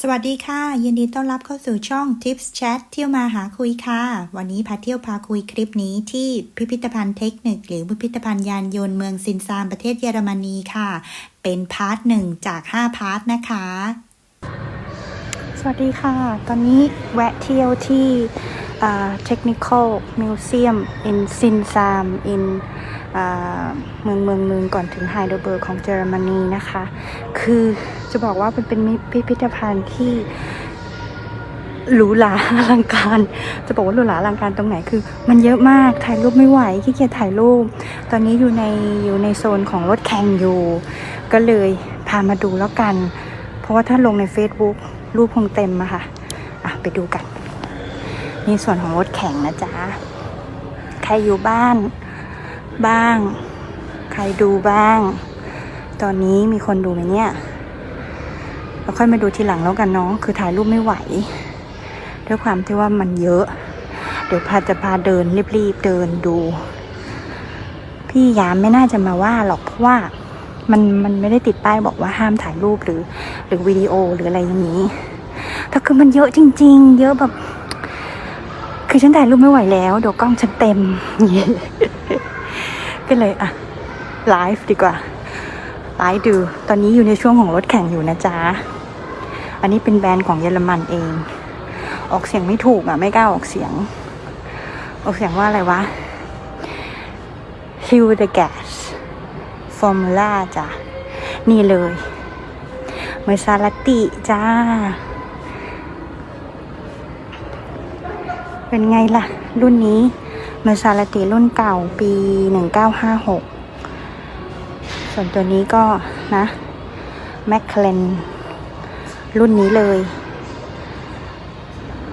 สวัสดีค่ะ ยินดีต้อนรับเข้าสู่ช่อง Tips Chat เที่ยวมาหาคุยค่ะ วันนี้พาเที่ยวพาคุยคลิปนี้ที่พิพิธภัณฑ์เทคนิค หรือพิพิธภัณฑ์ยานยนต์เมืองซินซานประเทศเยอรมนีค่ะ เป็นพาร์ทหนึ่งจาก 5 พาร์ทนะคะ สวัสดีค่ะ ตอนนี้แวะเที่ยวที่อ่า Technical Museum in Sinsam in อ่า เมืองเมืองหนึ่งก่อนถึงไฮเดลเบิร์กของเยอรมนีนะคะ คือจะบอกว่ามันเป็นพิพิธภัณฑ์ที่หรูหราอลังการ จะบอกว่าหรูหราอลังการตรงไหนคือ มันเยอะมากถ่ายรูปไม่ไหวขี้เกียจถ่ายรูป ตอนนี้อยู่ในอยู่ในโซนของรถแข่งอยู่ ก็เลยพามาดูแล้วกัน เพราะว่าถ้าลงใน Facebook รูปคงเต็มอะค่ะอะ ไปดูกัน นี่ส่วนของรถแข่งนะจ๊ะ ใครอยู่บ้าน บ้าง ใครดูบ้าง ตอนนี้มีคนดูไหมเนี่ยเราค่อยมาดูทีหลังแล้วกันเนาะคือถ่ายรูปไม่ไหว ด้วยความที่ว่ามันเยอะ เดี๋ยวพาจะพาเดินรีบๆเดินดู พี่ยามไม่น่าจะมาว่าหรอกเพราะว่ามันมันไม่ได้ติดป้ายบอกว่าห้ามถ่ายรูปหรือ หรือวิดีโอหรืออะไรอย่างนี้แต่คือมันเยอะจริง ๆ เยอะแบบ คือฉันถ่ายรูปไม่ไหวแล้วเดี๋ยวกล้องฉันเต็ม เลยอะไลฟ์ดีกว่าไลฟ์ดู ตอนนี้อยู่ในช่วงของรถแข่งอยู่นะจ๊ะ อันนี้เป็นแบรนด์ของเยอรมันเอง ออกเสียงไม่ถูกอะไม่กล้าออกเสียง ออกเสียงว่าอะไรวะ Hugh the Gas Formula จ้ะ นี่เลยเมซาลติจ้า เป็นไงล่ะ รุ่นนี้ มอร์ซาลาติรุ่นเก่าปี 1956 ส่วนตัวนี้ก็นะแมคเคลนรุ่นนี้เลย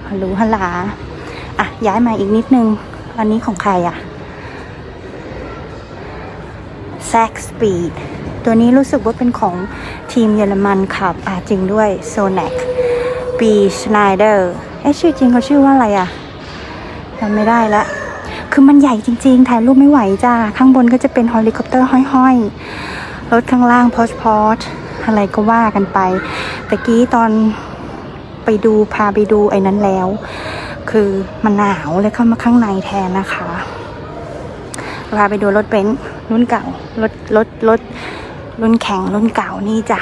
ฮัลโหลฮัลลาอะ ย้ายมาอีกนิดนึง อันนี้ของใครอะแซกสปีดตัวนี้รู้สึกว่าเป็นของทีมเยอรมันขับอ่าจริงด้วยโซ n น c ปีชไนเดอร์เอ๊ะชื่อจริงเขาชื่อว่าอะไรอะจำไม่ได้ละ คือมันใหญ่จริงๆ ถ่ายรูปไม่ไหวจ้า ข้างบนก็จะเป็นเฮลิคอปเตอร์ห้อยๆ รถข้างล่างพอชพอชอะไรก็ว่ากันไป แต่กี้ตอนไปดูพาไปดูไอ้นั้นแล้ว คือมันหนาวเลยเข้ามาข้างในแทนนะคะพาไปดูรถเบนซ์รุ่นเก่า รถรถรถรุ่นแข่งรุ่นเก่านี่จ้ะ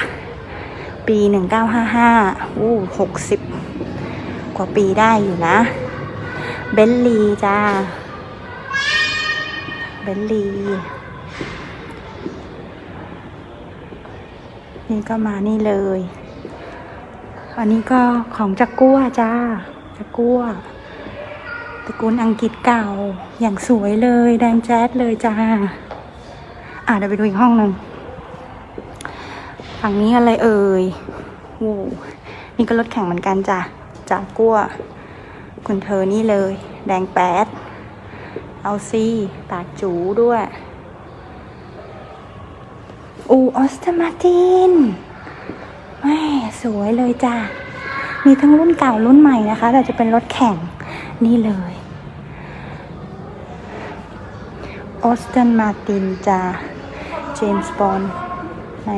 ปีหนึ่งเก้าห้าห้าอู้หกสิบกว่าปีได้อยู่นะ เบนลีจ้า เบนลีนี่ก็มานี่เลย อันนี้ก็ของจักกัวจ้าจักกัวตระกูลอังกฤษเก่า อย่างสวยเลย แดงแจ๊ดเลยจ้า อะเดี๋ยวไปดูอีกห้องหนึ่งฝั่งนี้อะไรเอ่ยโว้นี่ก็รถแข่งเหมือนกันจ้ะจากกัวคุณเธอนี่เลย แดงแป๊ด เอาซีปากจูด้วย อูออสตมาตินแม่สวยเลยจ้ะ มีทั้งรุ่นเก่ารุ่นใหม่นะคะ แต่จะเป็นรถแข่งนี่เลยออสตันมาตินจ้าเจมส์บอนใน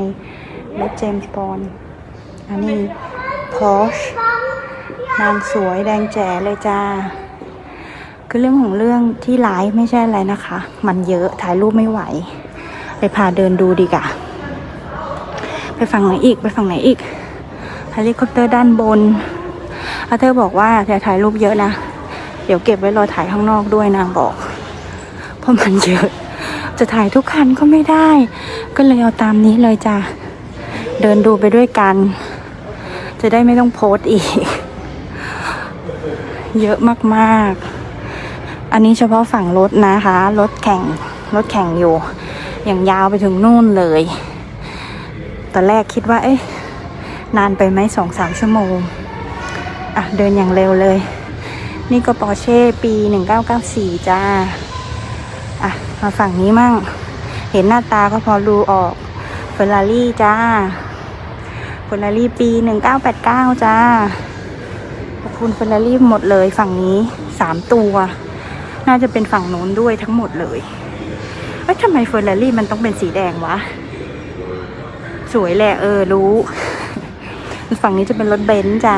รถเจมส์บอนอันนี้พอชนางสวยแดงแจ๋เลยจ้า คือเรื่องของเรื่องที่ไลฟ์ไม่ใช่อะไรนะคะ มันเยอะถ่ายรูปไม่ไหว ไปพาเดินดูดีกว่าไปฝั่งไหนอีกไปฝั่งไหนอีกเฮลิคอปเตอร์ด้านบนอาเธอร์บอกว่าอย่าถ่ายรูปเยอะนะ เดี๋ยวเก็บไว้รอถ่ายข้างนอกด้วยนางบอก เพราะมันเยอะ จะถ่ายทุกคันก็ไม่ได้ ก็เลยเอาตามนี้เลยจ้ะ เดินดูไปด้วยกัน จะได้ไม่ต้องโพสต์อีก เยอะมากๆ อันนี้เฉพาะฝั่งรถนะคะ รถแข่ง รถแข่งอยู่ อย่างยาวไปถึงนู่นเลย ตอนแรกคิดว่า เอ๊ะ นานไปไหมสองสามชั่วโมง อะ เดินอย่างเร็วเลย นี่ก็ปอร์เช่ปี1994จ้า อะ มาฝั่งนี้มั่ง เห็นหน้าตาก็พอรู้ออกเฟอร์รารี่จ้าเฟอร์รารี่ปี1989จ้าขอบคุณเฟอร์รารี่หมดเลยฝั่งนี้สามตัว น่าจะเป็นฝั่งโน้นด้วยทั้งหมดเลยเอ้ยทำไมเฟอร์รารี่มันต้องเป็นสีแดงวะ สวยแหละเออรู้ ฝั่งนี้จะเป็นรถเบนซ์จ้ะ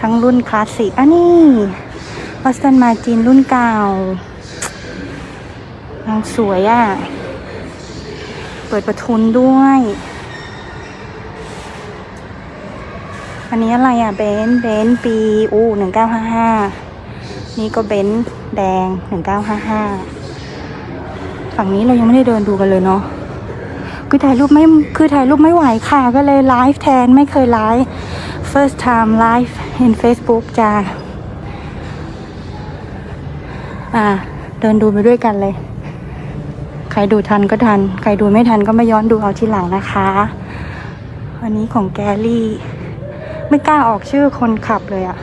ทั้งรุ่นคลาสสิกอันนี้ออสตันมาจินรุ่นเก่านางสวยอะ่ะ เปิดประทุนด้วย อันนี้อะไรอะเบนซ์เบนซ์ปีอู้หนึ่งเก้าห้าห้านี่ก็เบนซ์ แดงหนึ่งเก้าห้าห้าฝั่งนี้เรายังไม่ได้เดินดูกันเลยเนาะคือถ่ายรูปไม่คือถ่ายรูปไม่ไหวค่ะ ก็เลยไลฟ์แทนไม่เคยไลฟ์ first time live in Facebook จ้าอ่า เดินดูไปด้วยกันเลย ใครดูทันก็ทัน ใครดูไม่ทันก็มาย้อนดูเอาทีหลังนะคะอันนี้ของแกลี่ ไม่กล้าออกชื่อคนขับเลยอะ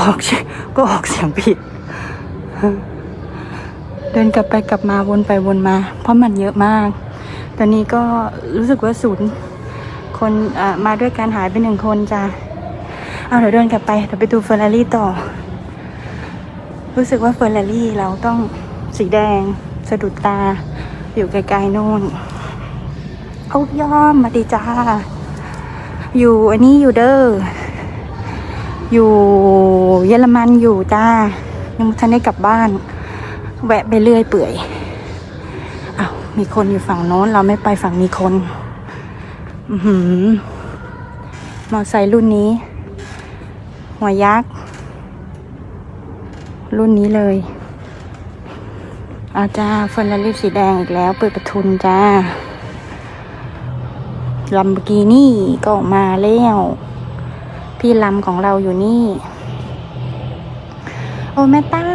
ออกชื่อก็ออกเสียงผิด เดินกลับไปกลับมาวนไปวนมา เพราะมันเยอะมาก ตอนนี้ก็รู้สึกว่าศูนย์คนมาด้วยการหายไปหนึ่งคนจ้ะเอาเดี๋ยวเดินกลับไปเดี๋ยวไปดูเฟอร์รารี่ต่อ รู้สึกว่าเฟอร์รารี่เราต้องสีแดง สะดุดตา อยู่ไกลๆโน่นโอ้ยอมมาดีจ้า อยู่อันนี้อยู่เด้ออยู่เยอรมันอยู่จ้า ยังทันได้กลับบ้าน แวะไปเรื่อยเปื่อยอ้าวมีคนอยู่ฝั่งโน้น เราไม่ไปฝั่งมีคน อือหือมอไซค์รุ่นนี้ หัวยักษ์ รุ่นนี้เลย อาจ้าเฟอร์รารี่สีแดงอีกแล้ว เปิดประทุนจ้าลัมโบกินี่ก็มาแล้ว พี่ลำของเราอยู่นี่ โอ้แม่ต้า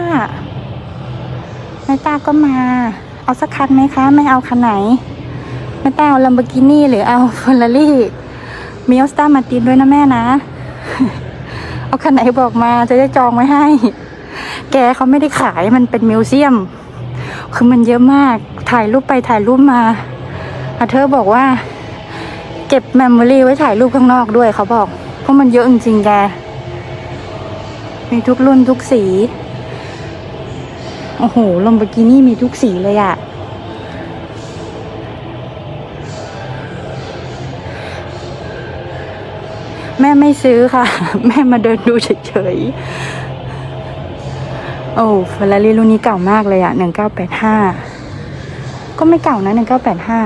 แม่ต้าก็มา เอาสักคันไหมคะ ไม่เอาคันไหน แม่ต้าเอาลัมโบกินี่หรือเอาเฟอร์รารี่มีออสตามาตินด้วยนะแม่นะ เอาคันไหนบอกมาจะได้จองไว้ให้ แกเขาไม่ได้ขายมันเป็นมิวเซียม คือมันเยอะมากถ่ายรูปไปถ่ายรูปมาอาเธอบอกว่า เก็บแมมโมรี่ไว้ถ่ายรูปข้างนอกด้วยเขาบอก เพราะมันเยอะจริงๆแก มีทุกรุ่นทุกสี โอ้โหลมบากินี่มีทุกสีเลยอะแม่ไม่ซื้อค่ะ แม่มาเดินดูเฉยๆ โอ้เฟอร์รารี่รุ่นนี้เก่ามากเลยอะหนึ่งเก้าแปดห้าก็ไม่เก่านะหนึ่งเก้าแปดห้า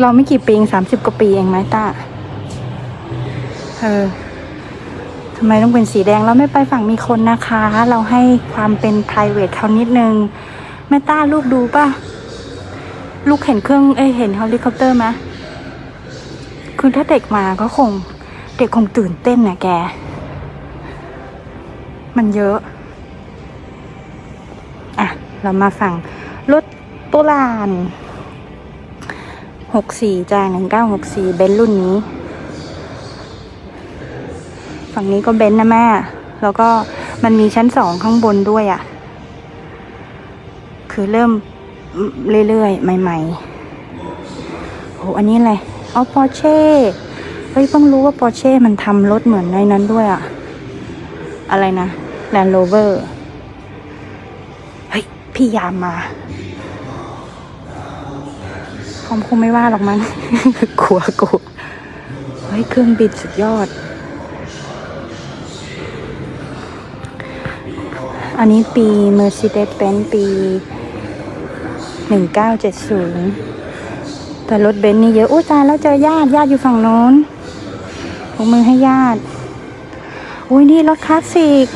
เราไม่กี่ปีเองสามสิบกว่าปีเองไหมตาเออ ทำไมต้องเป็นสีแดงเราไม่ไปฝั่งมีคนนะคะ เราให้ความเป็น p r i v a t เขานิดนึงแม่ต้าลูกดูป่ะ ลูกเห็นเครื่องเอ้ยเห็นเฮลิคอปเตอร์ไหมคือถ้าเด็กมาก็คงเด็กคงตื่นเต้นนะแก มันเยอะ อะ เรามาฝั่งรถโบราณหกสี่จ้าหนึ่งเก้าหกสี่เบนรุ่นนี้ ฝั่งนี้ก็เบนซ์นะแม่ แล้วก็มันมีชั้นสองข้างบนด้วยอะ่ะ คือเริ่มเรื่อยๆ ใหม่ๆ โอ้อันนี้อะไรเอปอร์เช่เฮ้ยเพิ่งรู้ว่าปอร์เช่มันทำรถเหมือนในนั้นด้วยอะ่ะ อะไรนะแลนด์โรเวอร์เฮ้ย พี่ยามมาคอมคงไม่ว่าหรอกมั้งกลัวกลัวเฮ้ยเครื่องบินสุดยอด อันนี้ปี Mercedes-Benz ปี 1970 แต่รถเบนซ์นี่เยอะอุ้ตายแล้วเจอญาติญาติอยู่ฝั่งโน้นผมมือให้ญาติ อุ้ยนี่รถคลาสสิก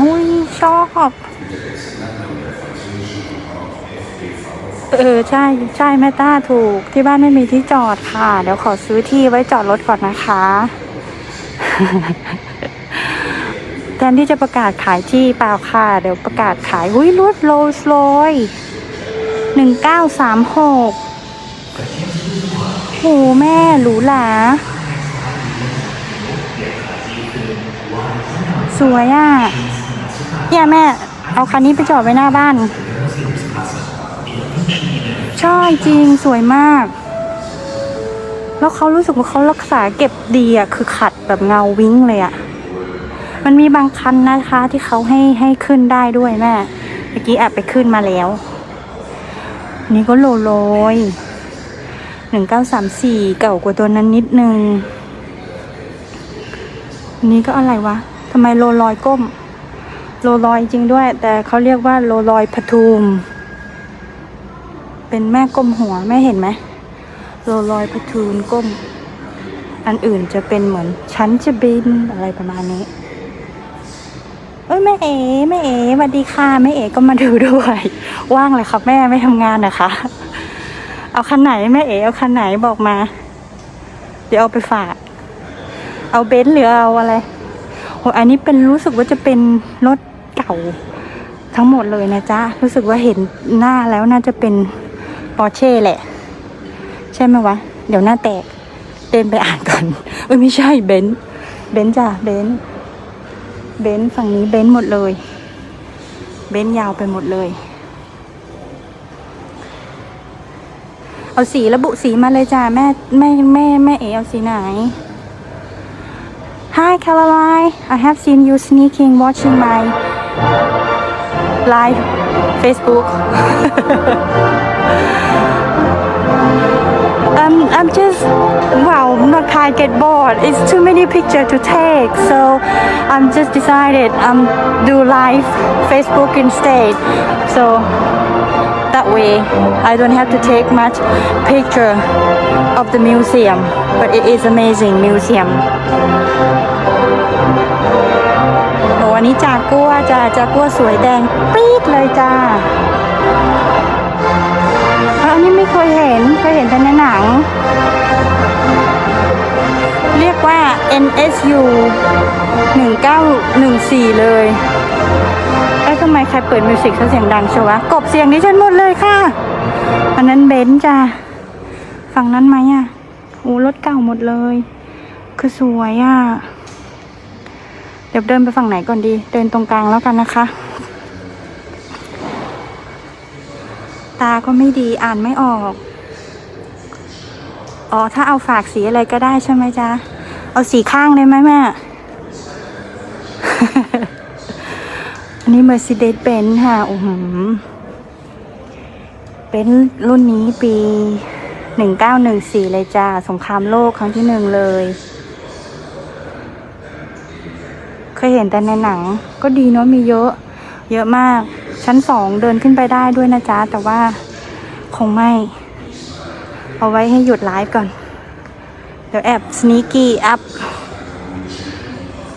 อุ้ยชอบเออใช่ใช่แม่ต้าถูกที่บ้านไม่มีที่จอดค่ะ เดี๋ยวขอซื้อที่ไว้จอดรถก่อนนะคะ แทนที่จะประกาศขายที่เปล่าค่ะ เดี๋ยวประกาศขายหุ้ยรถโรลส์รอยหนึ่งเก้าสามหกโหแม่หรูหราสวยอะเนี่ยแม่ เอาคันนี้ไปจอดไว้หน้าบ้าน ใช่จริงสวยมาก แล้วเขารู้สึกว่าเขารักษาเก็บดีอะ คือขัดแบบเงาวิ้งเลยอะ มันมีบางคันนะคะ ที่เขาให้ให้ขึ้นได้ด้วยแม่เมื่อกี้แอบไปขึ้นมาแล้ว นี่ก็โลโลยหนึ่งเก้าสามสี่เก่ากว่าตัวนั้นนิดนึงนนี้ก็อะไรวะทำไมโรลลอยก้มโรลลอยจริงด้วย แต่เขาเรียกว่าโรลลอยปทุมเป็นแม่ก้มหัวแม่เห็นไหมโรลลอยปทุมก้ม อันอื่นจะเป็นเหมือนฉันจะบินอะไรประมาณนี้ เอ้ยแม่เอ๋แม่เอ๋สวัสดีค่ะแม่เอ๋ก็มาดูด้วย ว่างเลยครับแม่ไม่ทำงานนะคะ เอาคันไหนแม่เอ๋เอาคันไหนบอกมา เดี๋ยวเอาไปฝาก เอาเบนซ์หรือเอาอะไรโหอันนี้เป็นรู้สึกว่าจะเป็นรถเก่าทั้งหมดเลยนะจ๊ะ รู้สึกว่าเห็นหน้าแล้วน่าจะเป็นปอร์เช่แหละ ใช่ไหมวะ เดี๋ยวหน้าแตกเดินไปอ่านก่อนเอ้ยไม่ใช่เบนซ์เบนซ์จ้ะเบนซ์ เบนฝั่งนี้เบนหมดเลย เบนยาวไปหมดเลย เอาสีระบุสีมาเลยจ้ะแม่แม่แม่แม่เอเอาสีไหน Hi Caroline I have seen you sneaking watching my live Facebook um, I'm just well not kind get bored it's too many pictures to take so I'm just decided um do live Facebook instead so that way I don't have to take much picture of the museum but it is amazing museum โอ้อันนี้จากัวจ้าจากัวสวยแดงปี๊ดเลยจ้าอั นนี้ไม่เคยเห็น เคยเห็นแต่ในหนัง เรียกว่า NSU 1914 เลยเอ้ทำไมใครเปิดมิวสิกเสียงดังเชียววะกบเสียงดิฉันหมดเลยค่ะอันนั้นเบนซ์จ้าฝั่งนั้นไหมอะโอ้รถเก่าหมดเลย คือสวยอะ เดี๋ยวเดินไปฝั่งไหนก่อนดี เดินตรงกลางแล้วกันนะคะ ตาก็ไม่ดีอ่านไม่ออก อ๋อ ถ้าเอาฝากสีอะไรก็ได้ใช่ไหมจ๊ะ เอาสีข้างเลยไหมแม่ อันนี้ Mercedes-Benz ค่ะโอ้โหเป็นรุ่นนี้ปี1914เลยจ้า สงครามโลกครั้งที่หนึ่งเลย เคยเห็นแต่ในหนัง ก็ดีเนาะมีเยอะ เยอะมาก ชั้นสองเดินขึ้นไปได้ด้วยนะจ๊ะ แต่ว่าคงไม่ เอาไว้ให้หยุดไลฟ์ก่อน เดี๋ยวแอบสนีกี้อัพ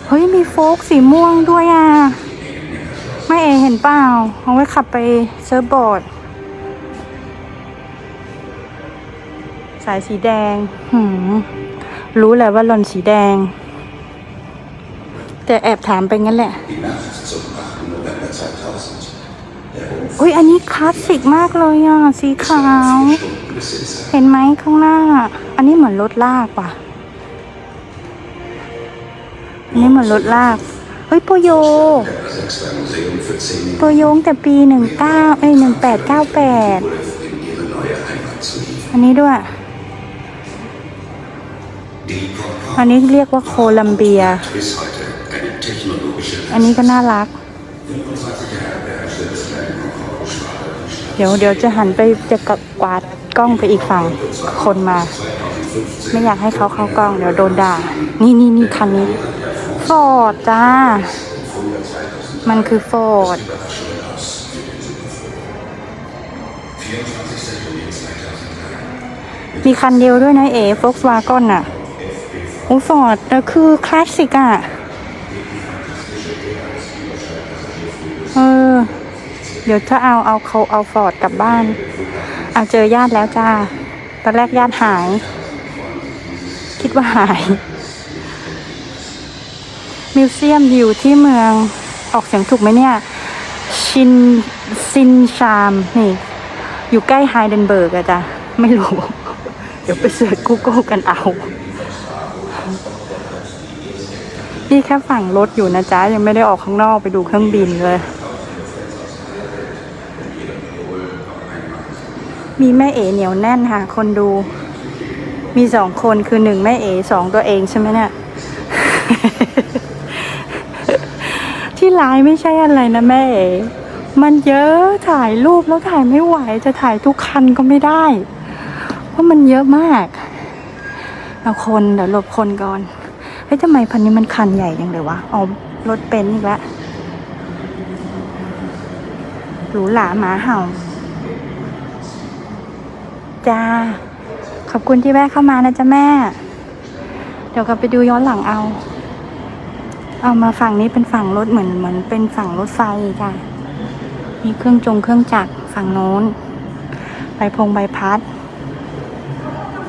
เฮ้ย มีโฟกสีม่วงด้วยอะ ไม่เอเห็นเปล่า เอาไว้ขับไปเซิร์ฟบอร์ด สายสีแดง หืม รู้แหละว่าหล่อนสีแดง แต่แอบถามไปงั้นแหละ อุ้ยอันนี้คลาสสิกมากเลยอะ สีขาว เห็นไหมข้างหน้า อันนี้เหมือนรถลากว่ะ อันนี้เหมือนรถลาก เฮ้ยโปโยโปโยงแต่ปีหนึ่งเก้าเอ้ยหนึ่งแปดเก้าแปดอันนี้ด้วย อันนี้เรียกว่าโคลัมเบีย อันนี้ก็น่ารัก ดี๋ยวเดี๋ยวจะหันไปจะกวาดกล้องไปอีกฝั่งคนมา ไม่อยากให้เขาเข้ากล้องเดี๋ยวโดนด่า นี่นี่นี่คันนี้ฟอร์ดจ้า มันคือฟอร์ดมีคันเดียวด้วยนะเอ๋ฟกวากอนอะโอ้ฟอร์ดคือคลาสสิกอะ เออ เดี๋ยวจะเอาเอาเขาเอาฟอร์ดกลับบ้านเอาเจอญาติแล้วจ้า ตอนแรกญาติหาย คิดว่าหาย มิวเซียมอยู่ที่เมืองออกเสียงถูกไหมเนี่ย ชินซินชามนี่ อยู่ใกล้ไฮเดนเบิร์กอะจ้ะ ไม่รู้ เดี๋ยวไปเสิร์ช Google กันเอานี่แค่ฝั่งรถอยู่นะจ๊ะ ยังไม่ได้ออกข้างนอกไปดูเครื่องบินเลย มีแม่เอ๋เหนียวแน่นค่ะ คนดู มีสองคนคือหนึ่งแม่เอ๋สองตัวเองใช่ไหมเนี่ย ที่ไลน์ไม่ใช่อะไรนะแม่เอ๋มันเยอะถ่ายรูปแล้วถ่ายไม่ไหว จะถ่ายทุกคันก็ไม่ได้ เพราะมันเยอะมากเอาคนเดี๋ยวหลบคนก่อนเฮ้ยทำไมพันนี้มันคันใหญ่จังเลยวะอ๋อรถเป็นอีกแล้วหรูหราหมาเห่า จ้า ขอบคุณที่แวะเข้ามานะจ๊ะแม่ เดี๋ยวกลับไปดูย้อนหลังเอา เอามาฝั่งนี้เป็นฝั่งรถเหมือนเหมือนเป็นฝั่งรถไฟจ้ะมีเครื่องจงเครื่องจักรฝั่งโน้น ใบพงใบพัด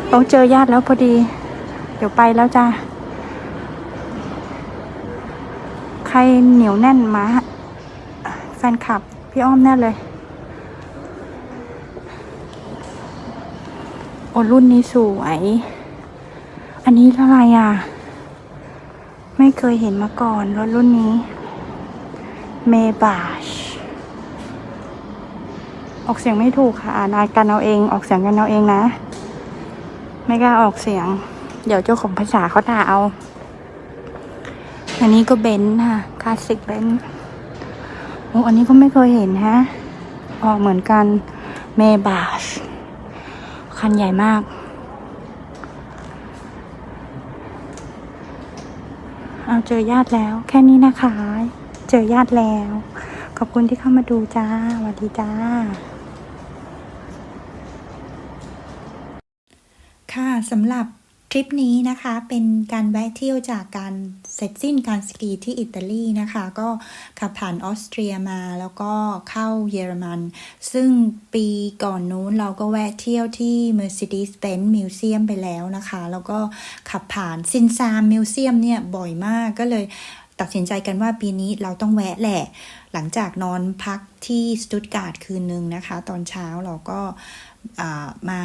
โอ้เจอญาติแล้วพอดี เดี๋ยวไปแล้วจ้าใครเหนียวแน่นมาแฟนคลับ พี่อ้อมแน่เลย โอ้รุ่นนี้สวย อันนี้อะไรอะ ไม่เคยเห็นมาก่อนรถรุ่นนี้ เมบาช ออกเสียงไม่ถูกค่ะอ่านกันเอาเอง ออกเสียงกันเอาเองนะ ไม่กล้าออกเสียง เดี๋ยวเจ้าของภาษาเขาด่าเอา อันนี้ก็เบนซ์ค่ะ คลาสสิกเบนซ์โอ้อันนี้ก็ไม่เคยเห็นฮะ ออกเหมือนกัน เมบาช คันใหญ่มาก เอาเจอญาติแล้ว แค่นี้นะคะ เจอญาติแล้ว ขอบคุณที่เข้ามาดูจ้าสวัสดีจ้าค่ะสำหรับ ทริปนี้นะคะเป็นการแวะเที่ยวจากการเสร็จสิ้นการสกีที่อิตาลีนะคะ ก็ขับผ่านออสเตรียมาแล้วก็เข้าเยอรมัน ซึ่งปีก่อนนู้นเราก็แวะเที่ยวที่ Mercedes-Benz Museum ไปแล้วนะคะ แล้วก็ขับผ่านซินซามมิวเซียมเนี่ยบ่อยมากก็เลยตัดสินใจกันว่าปีนี้เราต้องแวะแหละ หลังจากนอนพักที่สตุตการ์ดคืนนึงนะคะ ตอนเช้าเราก็ มา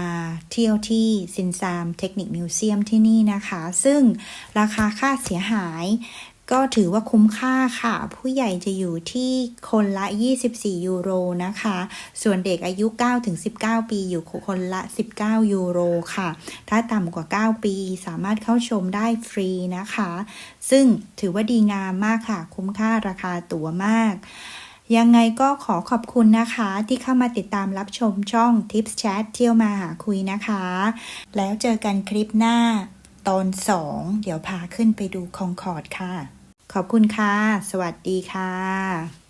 เที่ยวที่ซินซามเทคนิคมิวเซียมที่นี่นะคะ ซึ่งราคาค่าเสียหายก็ถือว่าคุ้มค่าค่ะ ผู้ใหญ่จะอยู่ที่คนละ 24 ยูโรนะคะ ส่วนเด็กอายุ 9-19 ปีอยู่คนละ 19 ยูโรค่ะ ถ้าต่ำกว่า 9 ปีสามารถเข้าชมได้ฟรีนะคะ ซึ่งถือว่าดีงามมากค่ะ คุ้มค่าราคาตั๋วมาก ยังไงก็ขอขอบคุณนะคะ ที่เข้ามาติดตามรับชมช่อง Tips Chat เที่ยวมาหาคุยนะคะ แล้วเจอกันคลิปหน้า ตอน 2 เดี๋ยวพาขึ้นไปดูคองคอร์ดค่ะ ขอบคุณค่ะ สวัสดีค่ะ